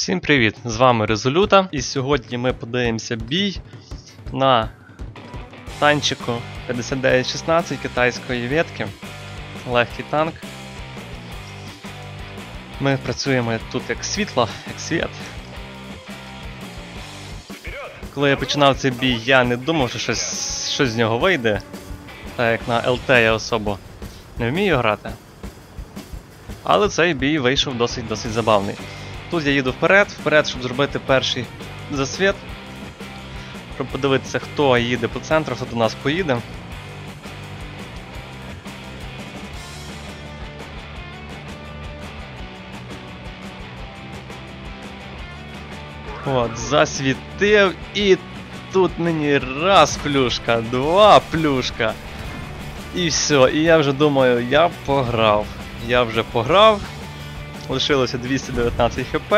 Всім привіт! З вами Резолюта, і сьогодні ми подивимося бій на танчику 5916 китайської ветки. Легкий танк. Ми працюємо тут як світло, як світ. Коли я починав цей бій, я не думав, що щось, щось з нього вийде. Так як на ЛТ я особо не вмію грати. Але цей бій вийшов досить-досить забавний. Тут я їду вперед, вперед, щоб зробити перший засвіт. Щоб подивитися, хто їде по центру, хто до нас поїде. От, засвітив і тут мені раз плюшка, два плюшка. І все, і я вже думаю, я пограв. Я вже пограв. Лишилося 219 хп.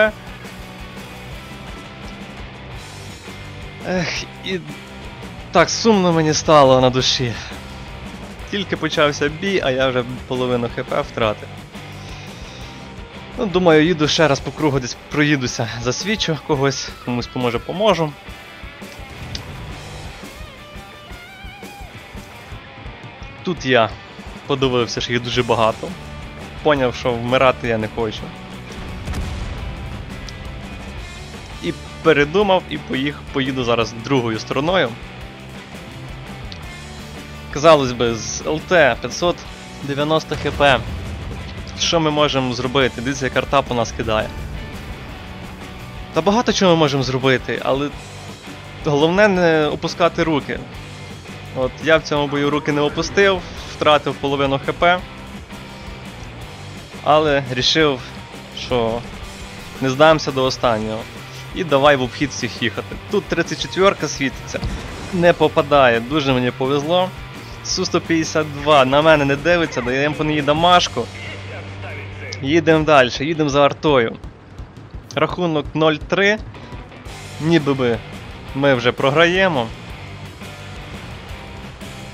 Ех, і так сумно мені стало на душі. Тільки почався бій, а я вже половину хп втратив. Ну, думаю, їду ще раз по кругу десь проїдуся, засвічу когось, комусь поможе поможу. Тут я подивився, що їх дуже багато. Поняв, що вмирати я не хочу. І передумав і поїхав, поїду зараз другою стороною. Казалось би, з ЛТ 590 хп. Що ми можемо зробити? Дивіться, як арта по нас кидає. Та багато чого ми можемо зробити, але головне не опускати руки. От я в цьому бою руки не опустив, втратив половину хп. Але рішив, що не здаємося до останнього. І давай в обхід всіх їхати. Тут 34-ка світиться, не попадає, дуже мені повезло. Су-152 на мене не дивиться, даємо по ній дамашку. Їдемо далі, їдемо за артою. Рахунок 0-3. Ніби би ми вже програємо.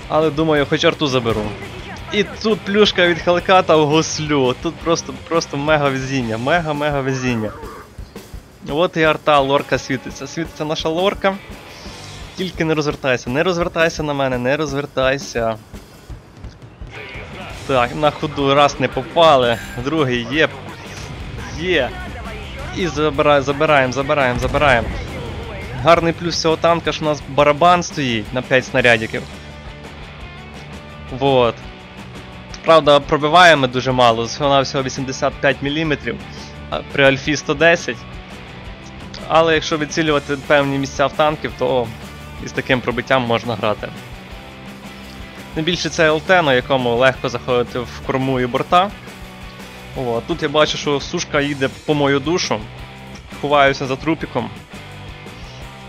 Але думаю, хоч арту заберу. І тут плюшка від Хелката в гуслю. Тут просто просто мега везіння, мега-мега везіння. От і арта, лорка світиться. Світиться наша лорка. Тільки не розвертайся, не розвертайся на мене, не розвертайся. Так, на ходу раз не попали, другий є. Є. І забираємо, забираємо, забираємо, забираємо. Гарний плюс цього танка, що у нас барабан стоїть на 5 снарядиків. Вот. Правда, пробиваємо дуже мало, всього всього 85 мм при альфі 110. Але якщо відцілювати певні місця в танків, то із таким пробиттям можна грати. Найбільше це ЛТ, на якому легко заходити в корму і борта. О, тут я бачу, що сушка їде по мою душу. Ховаюся за трупіком.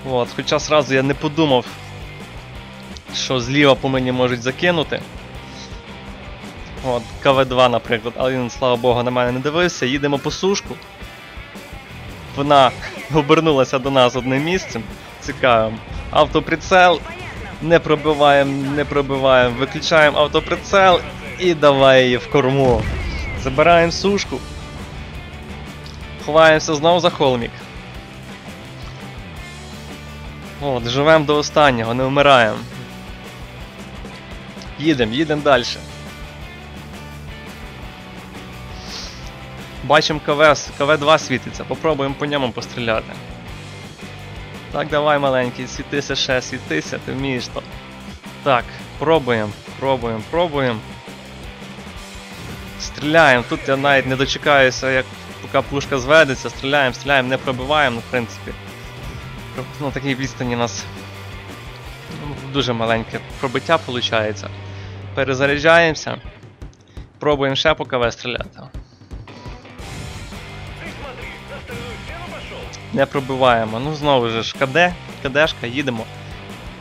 От, Хоча сразу я не подумав, що зліва по мені можуть закинути. От, КВ-2, наприклад, але він, слава Богу, на мене не дивився. Їдемо по сушку. Вона обернулася до нас одним місцем. Цікавим. Автоприцел. Не пробиваємо, не пробиваємо. Виключаємо автоприцел і давай її в корму. Забираємо сушку. Ховаємося знову за холмік. От, живемо до останнього, не вмираємо. Їдемо, їдемо далі. Бачимо КВ, КВ2 світиться, попробуємо по ньому постріляти. Так, давай маленький, світися ще, світися, ти вмієш то. Так, пробуємо, пробуємо, пробуємо. Стріляємо. Тут я навіть не дочекаюся, як поки пушка зведеться, стріляємо, стріляємо, не пробиваємо, ну, в принципі. На такій відстані у нас ну, дуже маленьке пробиття виходить. Перезаряджаємося. Пробуємо ще по КВ стріляти. Не пробиваємо. Ну знову ж КД, КДшка, їдемо.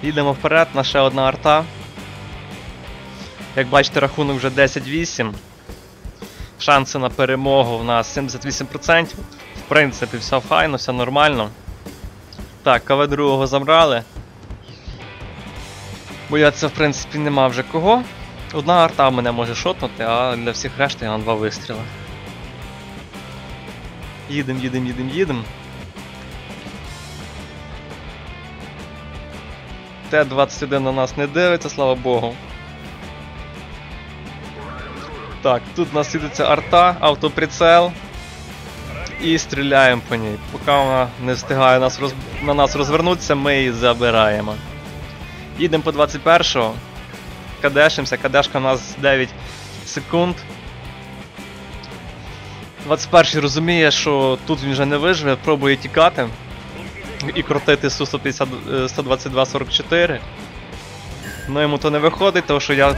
Їдемо вперед, наша одна арта. Як бачите, рахунок вже 10-8. Шанси на перемогу в нас 78%. В принципі, все файно, все нормально. Так, КВ другого забрали. Бояться, в принципі, нема вже кого. Одна арта мене може шотнути, а для всіх решти я на два вистріли. Їдем, їдем, їдем, їдем. Т-21 на нас не дивиться, слава Богу. Так, тут у нас сидиться арта, автоприцел. І стріляємо по ній. Поки вона не встигає нас роз... на нас розвернутися, ми її забираємо. Їдемо по 21-го. Кадешимося, кадешка у нас 9 секунд. 21-й розуміє, що тут він вже не виживе, пробує тікати і крутити Су-122-44. Ну йому то не виходить, тому що я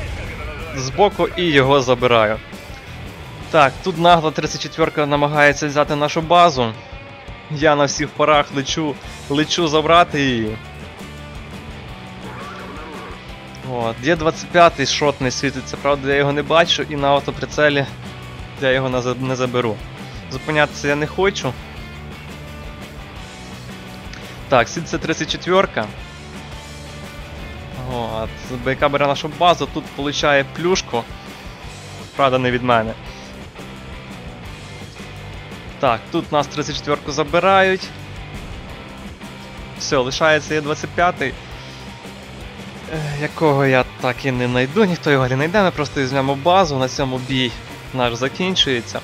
збоку і його забираю. Так, тут нагло 34-ка намагається взяти нашу базу. Я на всіх парах лечу, лечу забрати її. От, є 25-й шотний світиться, правда я його не бачу і на автоприцелі я його не заберу. Зупинятися я не хочу. Так, світиться 34-ка. От, яка бере нашу базу, тут получає плюшку. Правда, не від мене. Так, тут нас 34-ку забирають. Все, лишається є 25-й. Е, Якого я так і не знайду, ніхто його не знайде, ми просто візьмемо базу, на цьому бій наш закінчується.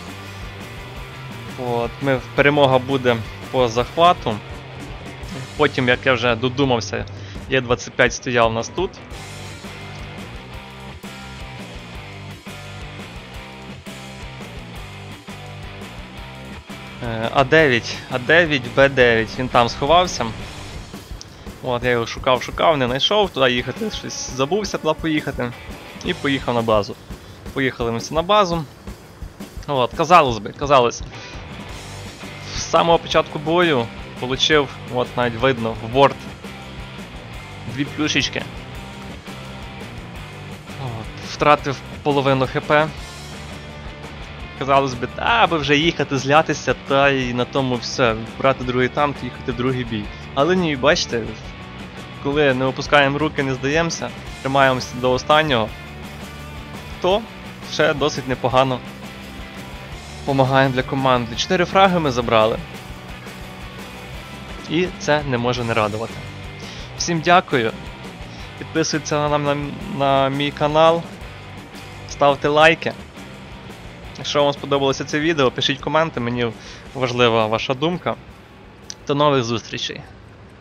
От, ми, перемога буде по захвату. Потім, як я вже додумався, є 25 стояв у нас тут. Е, А9, А9, Б9, він там сховався. От, я його шукав, шукав, не знайшов туди їхати, щось забувся туди поїхати. І поїхав на базу. Поїхали ми всі на базу. От, казалось би, казалось. З самого початку бою получив, от навіть видно, в борт дві плюшечки. От, втратив половину хп. Казалось би, аби вже їхати, злятися, та і на тому все. Брати другий танк, їхати в другий бій. Але ні, бачите, коли не опускаємо руки, не здаємося, тримаємося до останнього, то ще досить непогано помагаємо для команди. Чотири фраги ми забрали. І це не може не радувати. Всім дякую. Підписуйтесь на, на, на, на мій канал, ставте лайки. Якщо вам сподобалося це відео, пишіть коменти, мені важлива ваша думка. До нових зустрічей!